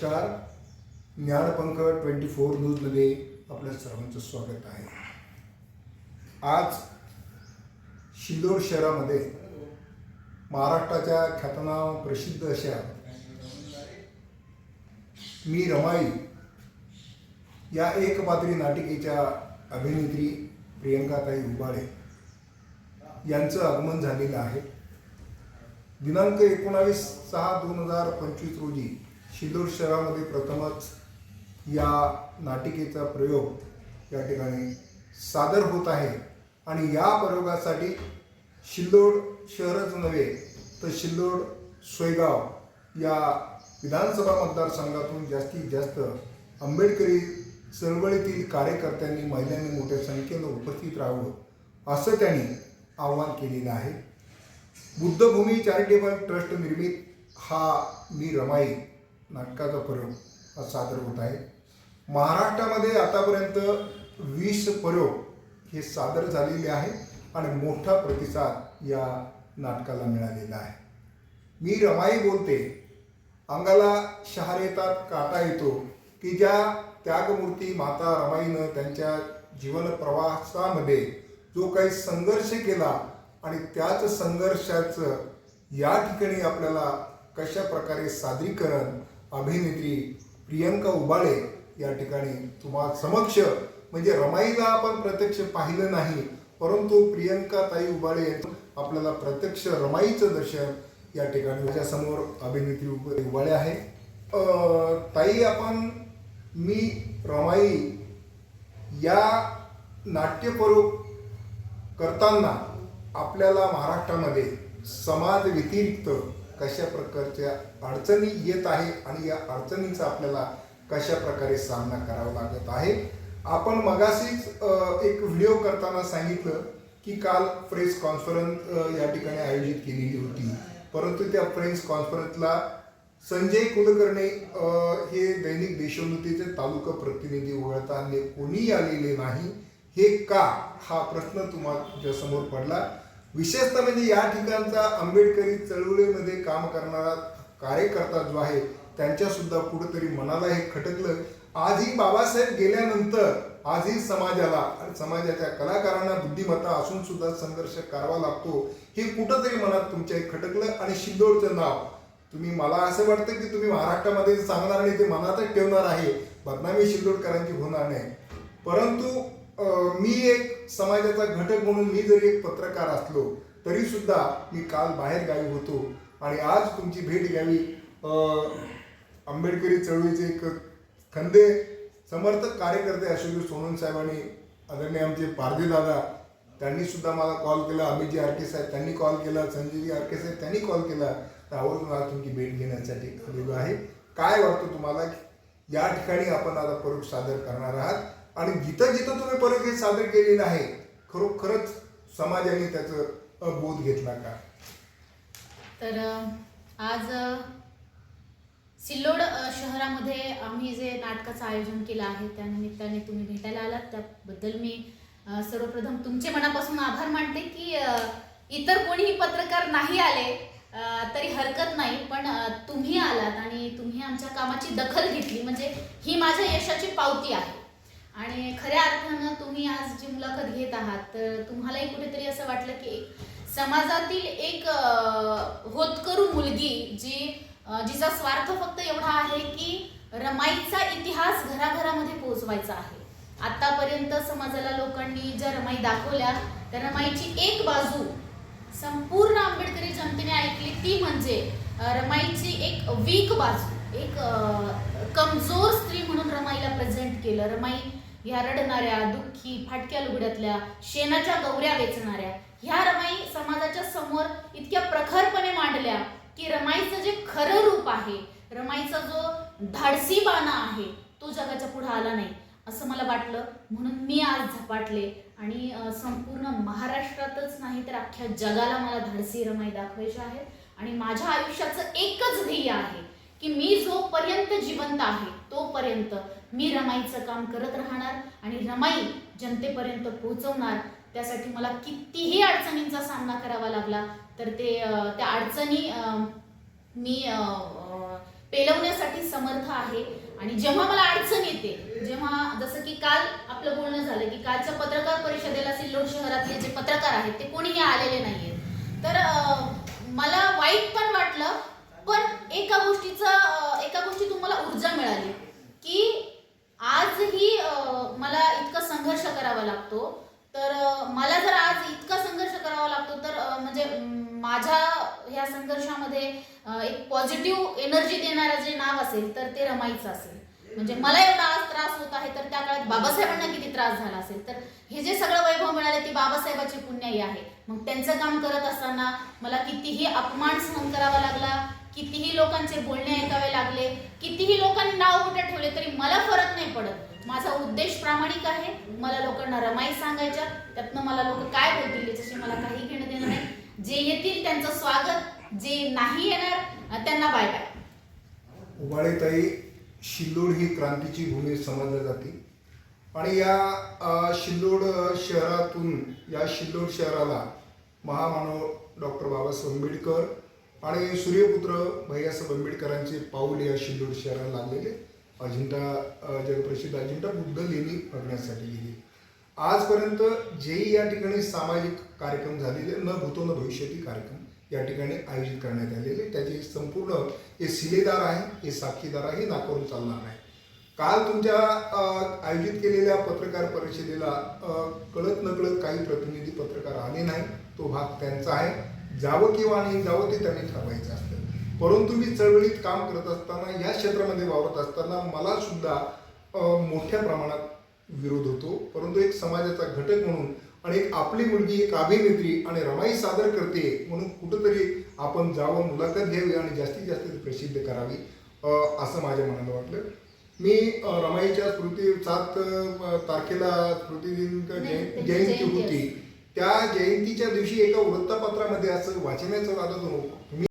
नमस्कार. ज्ञानपंख twenty four न्यूजमध्ये आपल्या सर्वांचं स्वागत आहे. आज शिलोर शहरामध्ये महाराष्ट्राच्या ख्यातनाम प्रसिद्ध अशा मी रमाई या एकपात्री नाटिकेच्या अभिनेत्री प्रियंकाताई उबाळे यांचं आगमन झालेलं आहे. दिनांक एकोणावीस सहा दोन हजार पंचवीस रोजी शिल्लोड शहरामध्ये प्रथमच या नाटिकेचा प्रयोग या ठिकाणी सादर होत आहे. आणि या प्रयोगासाठी शिल्लोड शहरच नव्हे तर शिल्लोड सोयगाव या विधानसभा मतदारसंघातून जास्तीत जास्त आंबेडकरी चळवळीतील कार्यकर्त्यांनी महिलांनी मोठ्या संख्येनं उपस्थित राहावं असं त्यांनी आवाहन केलेलं आहे. बुद्धभूमी चॅरिटेबल ट्रस्ट निर्मित हा मी रमाई नाटकाचा प्रयोग हा सादर होत आहे. महाराष्ट्रामध्ये आतापर्यंत वीस प्रयोग हे सादर झालेले आहे आणि मोठा प्रतिसाद या नाटकाला मिळालेला आहे. मी रमाई बोलते. अंगाला शहार येतात काटा येतो की ज्या त्यागमूर्ती माता रमाईनं त्यांच्या जीवन प्रवासामध्ये जो काही संघर्ष केला आणि त्याच संघर्षाचं या ठिकाणी आपल्याला कशा प्रकारे सादरीकरण अभिनेत्री प्रियंका उबाळे या ठिकाणी तुम्हा समक्ष म्हणजे रमाईला आपण प्रत्यक्ष पाहिलं नाही परंतु प्रियंका ताई उबाळे आपल्याला प्रत्यक्ष रमाईचं दर्शन या ठिकाणी त्याच्यासमोर अभिनेत्री उब- उबाळे आहे. ताई आपण मी रमाई या नाट्यप्रयोग करताना आपल्याला महाराष्ट्रामध्ये समाज व्यतिरिक्त कशा प्रकारच्या अडचणी येत आहे आणि या अडचणींचा आपल्याला कशा प्रकारे सामना करावा लागत आहे? आपण मगाशीच एक व्हिडिओ करताना सांगितलं की काल प्रेस कॉन्फरन्स या ठिकाणी आयोजित केलेली होती. परंतु त्या प्रेस कॉन्फरन्सला संजय कुलकर्णी हे दैनिक देशोन्नतीचे तालुका प्रतिनिधी वगळता अन्य कोणीही आलेले नाही. हे का? हा प्रश्न तुम्हाला समोर पडला. विशेषतः म्हणजे या ठिकाणचा आंबेडकरी चळवळीमध्ये काम करणारा कार्यकर्ता जो आहे त्यांच्या सुद्धा कुठंतरी मनाला हे खटकलं. आजही बाबासाहेब गेल्यानंतर आजही समाजाला आणि समाजाच्या कलाकारांना बुद्धिमत्ता असून सुद्धा संघर्ष करावा लागतो हे कुठंतरी मनात तुमच्या खटकलं. आणि शिंदोडचं नाव तुम्ही मला असं वाटतं की तुम्ही महाराष्ट्रामध्ये सांगणार आणि ते मनातच ठेवणार आहे. बदनामी शिंदोडकरांची होणार नाही. परंतु मी एक समाजाचा घटक म्हणून मी जरी एक पत्रकार असलो तरी सुद्धा मी काल बाहेर गावी होतो. आणि आज तुमची भेट घ्यावी. आंबेडकरी चळवळीचे एक खंदे समर्थक कार्यकर्ते अशोक सोनून साहेबांनी आदरणीय आमचे पारदे दादा त्यांनी सुद्धा मला कॉल केला. अभिजी आरके साहेब त्यांनी कॉल केला. संजयजी आरके साहेब त्यांनी कॉल केला. तर आवर्जून आज तुमची भेट घेण्यासाठी आलेलो आहे. काय वाटतं तुम्हाला? या ठिकाणी आपण आता परोक्ष सादर करणार आहात. आणि जिथं जिथं तुम्ही परत हे सादर केलेलं आहे. खरोखरच समाजाने त्याचं बोध घेतला का? तर आज सिल्लोड शहरामध्ये आम्ही जे नाटकाचं आयोजन केलं आहे त्या निमित्ताने तुम्ही भेटायला आलात. त्याबद्दल मी सर्वप्रथम तुमचे मनापासून आभार मानते की इतर कोणीही पत्रकार नाही आले तरी हरकत नाही. पण तुम्ही आलात आणि तुम्ही आमच्या कामाची दखल घेतली. म्हणजे ही माझ्या यशाची पावती आहे. आणि खऱ्या अर्थानं तुम्ही आज जी मुलाखत घेत आहात तर तुम्हालाही कुठेतरी असं वाटलं की एक समाजातील एक होतकरू मुलगी जी जिचा स्वार्थ फक्त एवढा आहे की रमाईचा इतिहास घराघरामध्ये पोहोचवायचा आहे. आतापर्यंत समाजाला लोकांनी ज्या रमाई दाखवल्या त्या रमाईची एक बाजू संपूर्ण आंबेडकरी जनतेने ऐकली ती म्हणजे रमाईची एक वीक बाजू एक कमजोर स्त्री म्हणून रमाईला प्रेझेंट केलं. रमाई ह्या रडणाऱ्या दुःखी फाटक्या लुगड्यातल्या शेणाच्या गौऱ्या वेचणाऱ्या ह्या रमाई समाजाच्या समोर इतक्या प्रखरपणे मांडल्या की रमाईचं जे खरं रूप आहे रमाईचा जो धाडसी बाणा आहे तो जगाच्या पुढे आला नाही. असं मला वाटलं. म्हणून मी आज झपाटले आणि संपूर्ण महाराष्ट्रातच नाही तर अख्ख्या जगाला मला धाडसी रमाई दाखवायची आहे आणि माझ्या आयुष्याचं एकच ध्येय आहे की मी जोपर्यंत जिवंत आहे तोपर्यंत मी रमाईचं काम करत राहणार आणि रमाई जनतेपर्यंत पोहोचवणार त्यासाठी मला कितीही अडचणींचा सामना करावा लागला तर ते त्या अडचणी मी पेलवण्यासाठी समर्थ आहे. आणि जेव्हा मला अडचण येते जेव्हा जसं की काल आपलं बोलणं झालं की कालच्या पत्रकार परिषदेला सिल्लोड शहरातले जे पत्रकार आहेत ते कोणीही आलेले नाहीये तर मला वाईट पण वाटलं पण एका गोष्टीचं एका गोष्टीतून मला ऊर्जा मिळाली की आजही मला इतका संघर्ष करावा लागतो. तर मला जर आज इतका संघर्ष करावा लागतो तर म्हणजे माझ्या ह्या संघर्षामध्ये एक पॉझिटिव्ह एनर्जी देणारं जे नाव असेल तर ते रमाईचं असेल. म्हणजे मला एवढा आज त्रास होत आहे तर त्या काळात बाबासाहेबांना किती त्रास झाला असेल तर हे जे सगळं वैभव मिळाले ते बाबासाहेबाची पुण्याई आहे. मग त्यांचं काम करत असताना मला कितीही अपमान सहन करावा लागला कितीही लोकांचे बोलणे ऐकावे लागले कितीही लोकांनी नाव कुठे ठेवले तरी मला फरक नाही पडत. माझा उद्देश प्रामाणिक आहे. मला लोकांना रमाई सांगायच्या त्यातनं मला लोक काय बोलतील याच्याशी मला काही घेणं देणं नाही. जे येतील त्यांचं स्वागत जे नाही येणार त्यांना बाय बाय उबाळेताई शिल्लोड ही क्रांतीची भूमी समजली जाते. आणि या शिल्लोड शहरातून या शिल्लोड शहराला महामानव डॉक्टर बाबासाहेब आंबेडकर आणि सूर्यपुत्र भैयासाहेब आंबेडकरांचे पाऊल या शिल्लोड शहराला लागलेले. अजिंठा जगप्रसिद्ध अजिंठा बुद्ध लेणी बघण्यासाठी गेली. आजपर्यंत जेही या ठिकाणी सामाजिक कार्यक्रम झालेले न भूतो न भविष्यती कार्यक्रम या ठिकाणी आयोजित करण्यात आलेले. त्याचे संपूर्ण हे सिलेदार आहे हे साक्षीदार आहे हे नाकारून चालणार नाही. काल तुमच्या आयोजित केलेल्या पत्रकार परिषदेला कळत नकळत काही प्रतिनिधी पत्रकार आले नाही. तो भाग त्यांचा आहे. जावं किंवा नाही जावं ते त्यांनी ठरवायचं असतं. परंतु मी चळवळीत काम करत असताना या क्षेत्रामध्ये वावरत असताना मला सुद्धा मोठ्या प्रमाणात विरोध होतो. परंतु एक समाजाचा घटक म्हणून आणि एक आपली मुलगी एक अभिनेत्री आणि रमाई सादर करते म्हणून कुठंतरी आपण जावं मुलाखत घ्यावी आणि जास्तीत जास्त प्रसिद्ध करावी असं माझ्या मनाला वाटलं. मी रमाईच्या स्मृती सात तारखेला जयंती जयंती होती. त्या जयंतीच्या दिवशी एका वृत्तपत्रामध्ये असं वाचण्याचं आलं होतं मी